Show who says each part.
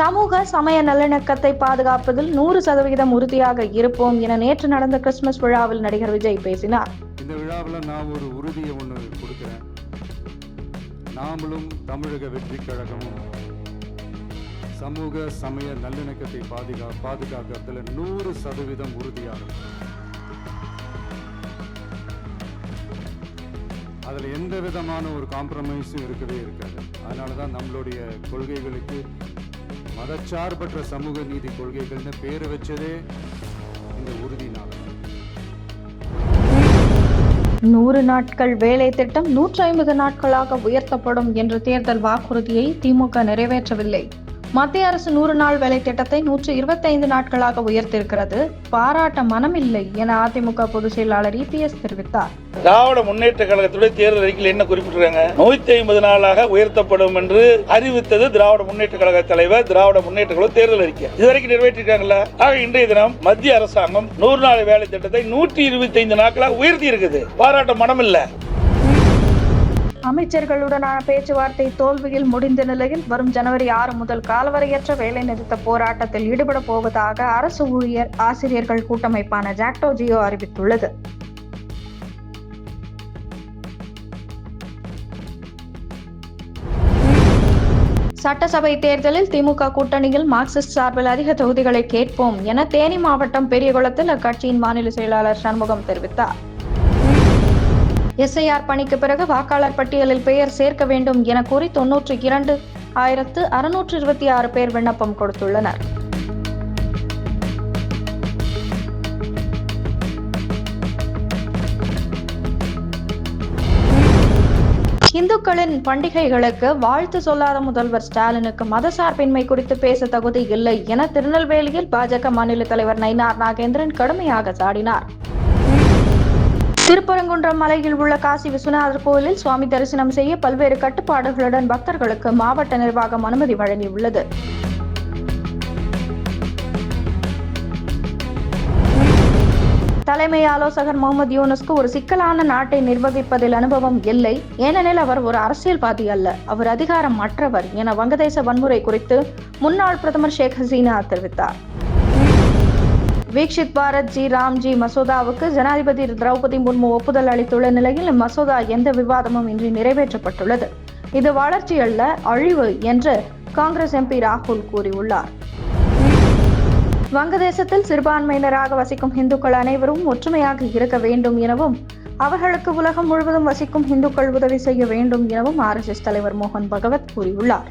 Speaker 1: சமூக சமய நல்லிணக்கத்தை பாதுகாப்பதில் நூறு சதவிகிதம் உறுதியாக இருப்போம் என நேற்று நடந்த கிறிஸ்துமஸ் விழாவில் நடிகர் விஜய் பேசினார்.
Speaker 2: இந்த விழாவில் நான் ஒரு உறுதியை ஒன்று கொடுக்குறேன். நாமளும் தமிழக வெற்றி கழகமும் சமூக சமய நல்லிணக்கத்தை பாதுகா பாதுகாக்கிறதுல நூறு சதவீதம் உறுதியாக அதில் எந்த விதமான ஒரு காம்ப்ரமைஸும் இருக்கவே இருக்காது. அதனால தான் நம்மளுடைய கொள்கைகளுக்கு மதச்சார்பற்ற சமூக நீதி கொள்கைகள்னு பேர் வச்சதே இந்த உறுதினால
Speaker 1: நூறு நாட்கள் வேலை திட்டம் நூற்றி ஐம்பது நாட்களாக உயர்த்தப்படும் என்ற தேர்தல் வாக்குறுதியை திமுக நிறைவேற்றவில்லை. மத்திய அரசு நூறு நாள் வேலை திட்டத்தை நூற்று இருபத்தைந்து நாட்களாக உயர்த்திருக்கிறது பாராட்ட மனமில்லை என அதிமுக பொதுச் செயலாளர் இபிஎஸ் தெரிவித்தார்.
Speaker 3: திராவிட முன்னேற்ற கழகத்துடைய தேர்தல் அறிக்கையில் என்ன குறிப்பிட்டிருக்காங்க? நூத்தி ஐம்பது நாளாக உயர்த்தப்படும் என்று அறிவித்தது திராவிட முன்னேற்ற கழக தலைவர் திராவிட முன்னேற்ற கழக தேர்தல் அறிக்கை. இதுவரைக்கும் நிறைவேற்றிருக்காங்கல்ல? ஆக இன்றைய தினம் மத்திய அரசாங்கம் நூறு நாள் வேலை திட்டத்தை நூற்றி இருபத்தி ஐந்து நாட்களாக உயர்த்தி இருக்குது பாராட்ட மனம் இல்லை
Speaker 1: அமைச்சர்களுடனான பேச்சுவார்த்தை தோல்வியில் முடிந்த நிலையில் வரும் ஜனவரி ஆறு முதல் காலவரையற்ற வேலை நிறுத்த போராட்டத்தில் ஈடுபட போவதாக அரசு ஊழியர் ஆசிரியர்கள் கூட்டமைப்பான ஜாக்டோ ஜியோ அறிவித்துள்ளது. சட்டசபை தேர்தலில் திமுக கூட்டணியில் மார்க்சிஸ்ட் சார்பில் அதிக தொகுதிகளை கேட்போம் என தேனி மாவட்டம் பெரியகுளத்தில் அக்கட்சியின் மாநில செயலாளர் சண்முகம் தெரிவித்தார். எஸ்ஐஆர் பணிக்கு பிறகு வாக்காளர் பட்டியலில் பெயர் சேர்க்க வேண்டும் என கூறி தொன்னூற்றி இரண்டு ஆயிரத்து அறுநூற்று இருபத்தி ஆறு பேர் விண்ணப்பம் கொடுத்துள்ளனர். இந்துக்களின் பண்டிகைகளுக்கு வாழ்த்து சொல்லாத முதல்வர் ஸ்டாலினுக்கு மதசார்பின்மை குறித்து பேச தகுதி இல்லை என திருநெல்வேலியில் பாஜக மாநில தலைவர் நயினார் நாகேந்திரன் கடுமையாக சாடினார். திருப்பரங்குன்றம் மலையில் உள்ள காசி விஸ்வநாதர் கோயிலில் சுவாமி தரிசனம் செய்ய பல்வேறு கட்டுப்பாடுகளுடன் பக்தர்களுக்கு மாவட்ட நிர்வாகம் அனுமதி வழங்கியுள்ளது. தலைமை ஆலோசகர் முகமது யூனஸ்க்கு ஒரு சிக்கலான நாட்டை நிர்வகிப்பதில் அனுபவம் இல்லை. ஏனெனில் அவர் ஒரு அரசியல்வாதி அல்ல. அவர் அதிகாரம் மற்றவர் என வங்கதேச வன்முறை குறித்து முன்னாள் பிரதமர் ஷேக் ஹசீனா தெரிவித்தார். வீக்ஷித் பாரத் ஜி. ராம்ஜி மசோதாவுக்கு ஜனாதிபதி திரௌபதி முர்மு ஒப்புதல் அளித்துள்ள நிலையில் இம்மசோதா எந்த விவாதமும் இன்றி நிறைவேற்றப்பட்டுள்ளது. இது வளர்ச்சி அல்ல அழிவு என்று காங்கிரஸ் எம்பி ராகுல் கூறியுள்ளார். வங்கதேசத்தில் சிறுபான்மையினராக வசிக்கும் இந்துக்கள் அனைவரும் ஒற்றுமையாக இருக்க வேண்டும் எனவும் அவர்களுக்கு உலகம் முழுவதும் வசிக்கும் இந்துக்கள் உதவி செய்ய வேண்டும் எனவும் ஆர்எஸ்எஸ் தலைவர் மோகன் பகவத் கூறியுள்ளார்.